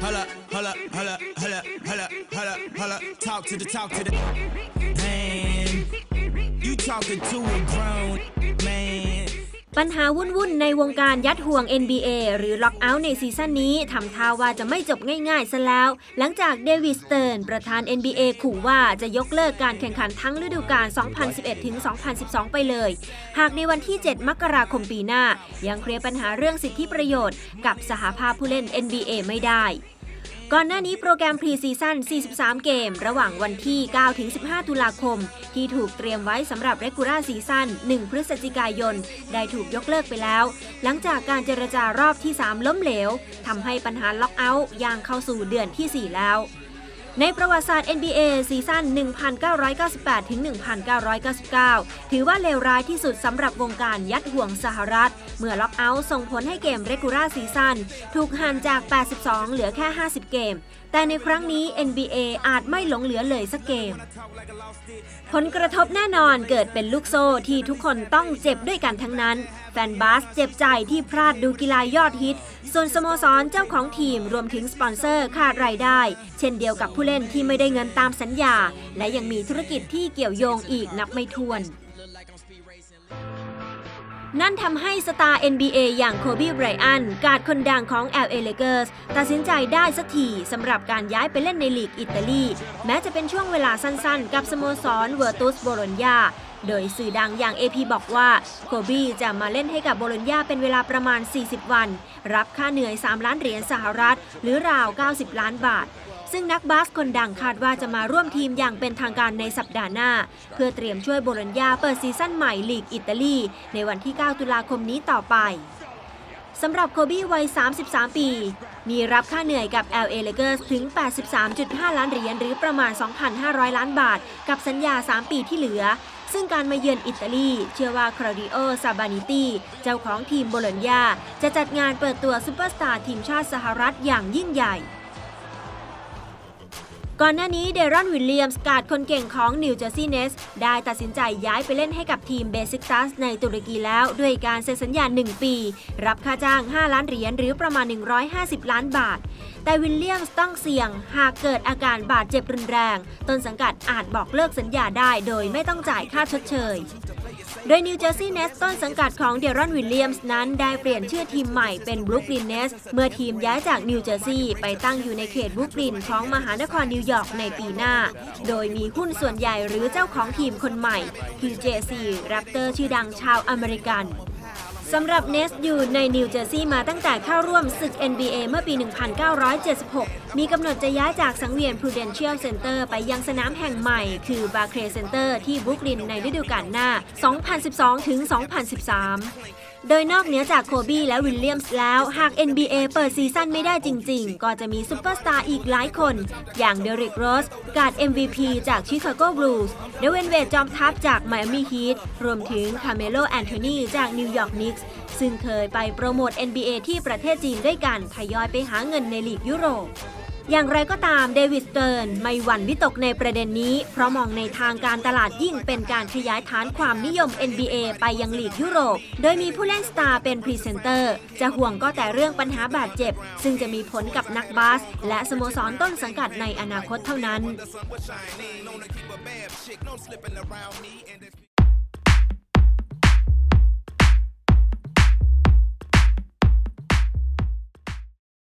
Holla, holla, holla, holla, holla, holla, holla. Talk to the talk to the man. You talking to a grown man. ปัญหาวุ่นๆในวงการยัดห่วง NBA หรือล็อกเอาท์ในซีซั่นนี้ทำท่าว่าจะไม่จบง่ายๆซะแล้ว หลังจากเดวิสเติร์นประธาน NBA ขู่ว่าจะยกเลิกการแข่งขันทั้งฤดูกาล 2011-2012 ไปเลย หากในวันที่ 7 มกราคมปีหน้า ยังเคลียร์ปัญหาเรื่องสิทธิประโยชน์ กับสหภาพผู้เล่น NBA ไม่ได้ ก่อนหน้านี้โปรแกรมพรีซีซั่น 43 เกม ระหว่างวันที่ 9 ถึง 15 ตุลาคม ที่ถูกเตรียมไว้สำหรับเรกูล่าซีซั่น 1 พฤศจิกายน ได้ถูกยกเลิกไปแล้ว หลังจากการเจรจารอบที่ 3 ล้มเหลว ทำให้ปัญหาล็อกเอาท์ย่างเข้าสู่เดือนที่ 4 แล้ว ในประวัติศาสตร์ NBA ซีซั่น 1998ถึง1999 ถือว่าเลวร้ายที่สุดสำหรับวงการยัดห่วงสหรัฐ เมื่อล็อกเอาท์ส่งผลให้เกมเรกูล่าซีซั่นถูกหั่นจาก 82 เหลือแค่ 50 เกม แต่ในครั้งนี้ NBA อาจไม่หลงเหลือเลยสักเกม ผลกระทบแน่นอนเกิดเป็นลูกโซ่ที่ทุกคนต้องเจ็บด้วยกันทั้งนั้น แฟนบาสเจ็บใจที่พลาดดูกีฬายอดฮิต ส่วนสโมสรเจ้าของทีมรวมถึงสปอนเซอร์ขาดรายได้ เช่นเดียวกับผู้เล่นที่ไม่ได้เงินตามสัญญา และยังมีธุรกิจที่เกี่ยวโยงอีกนับไม่ถ้วน นั่นทำให้สตาร์ NBA อย่างโคบีไบรอันการ์ดคนดังของ LA Lakers ตัดสินใจได้สักทีสำหรับการย้ายไปเล่นในลีกอิตาลี แม้จะเป็นช่วงเวลาสั้นๆ กับสโมสรเวอร์ตุสโบโลญญาโดยสื่อดังอย่าง AP บอกว่าโคบีจะมาเล่นให้กับโบโลญญาเป็นเวลาประมาณ 40 วัน รับค่าเหนื่อย 3 ล้านเหรียญสหรัฐ หรือราว 90 ล้านบาท ซึ่งนักบาสคนดังคาดว่าจะมาร่วมทีมอย่างเป็นทางการในสัปดาห์หน้า เพื่อเตรียมช่วยโบโลญญาเปิดซีซั่นใหม่ลีกอิตาลี ในวันที่ 9 ตุลาคมนี้ต่อไปสำหรับโคบี้วัย 33 ปี มีรับค่าเหนื่อยกับ LA Lakers ถึง 83.5 ล้านเหรียญหรือประมาณ 2,500 ล้านบาท กับสัญญา 3 ปีที่เหลือ ซึ่งการมาเยือนอิตาลี เชื่อว่าคร a ดิโอ ซาบานิตีเจ้าของทีมโบโลญญา จะจัดงานเปิดตัวซูเปอร์สตาร์ทีมชาติสหรัฐอย่างยิ่งใหญ่ ก่อนหน้านี้เดรอนวิลเลียมส์การ์ดคนเก่งของนิวเจอร์ซีย์เนสได้ตัดสินใจย้ายไปเล่นให้กับทีมเบซิกตัสในตุรกีแล้วด้วยการเซ็นสัญญา 1 ปี รับค่าจ้าง 5 ล้านเหรียญหรือประมาณ 150 ล้านบาท แต่วิลเลียมส์ต้องเสี่ยง หากเกิดอาการบาดเจ็บรุนแรง ต้นสังกัดอาจบอกเลิกสัญญาได้โดยไม่ต้องจ่ายค่าชดเชย โดยนิวเจอร์ซีย์เนสต้นสังกัดของเดรอนวิลเลียมส์นั้นได้เปลี่ยนชื่อทีมใหม่เป็นบรุคลินเนสเมื่อทีมย้ายจากนิวเจอร์ซีย์ไปตั้งอยู่ในเขตบรุคลินของมหานครนิวยอร์กในปีหน้า โดยมีหุ้นส่วนใหญ่หรือเจ้าของทีมคนใหม่คือเจซีแรปเตอร์ชื่อดังชาวอเมริกัน สำหรับเนสอยู่ในนิวเจอร์ซีย์มาตั้งแต่เข้าร่วมศึก NBA เมื่อปี 1976 มีกำหนดจะย้ายจากสังเวียน Prudential Center ไปยังสนามแห่งใหม่ คือ Barclays Center ที่บรุกลินในฤดูกาลหน้า 2012ถึง2013 โดยนอกเหนือจากโคบี้และวิลเลียมส์แล้ว หาก NBA เปิดซีซั่นไม่ได้จริง ๆ ก็จะมีซูเปอร์สตาร์อีกหลายคน อย่างเดริกโรส การ์ด MVP จากชิคาโกบลูส์เดเวนเวดจอมทัพจากไมอามี่ฮีทรวมถึงคาเมโลแอนโทนีจากนิวยอร์กนิกส์ซึ่งเคยไปโปรโมท NBA ที่ประเทศจีนด้วยกันทยอยไปหาเงินในลีกยุโรป อย่างไรก็ตามเดวิดสเติร์นไม่หวั่นวิตกในประเด็นนี้ เพราะมองในทางการตลาดยิ่งเป็นการขยายฐานความนิยม NBA ไปยังลีกยุโรป โดยมีผู้เล่นสตาร์เป็นพรีเซนเตอร์ จะห่วงก็แต่เรื่องปัญหาบาดเจ็บ ซึ่งจะมีผลกับนักบาส และสโมสรต้นสังกัดในอนาคตเท่านั้น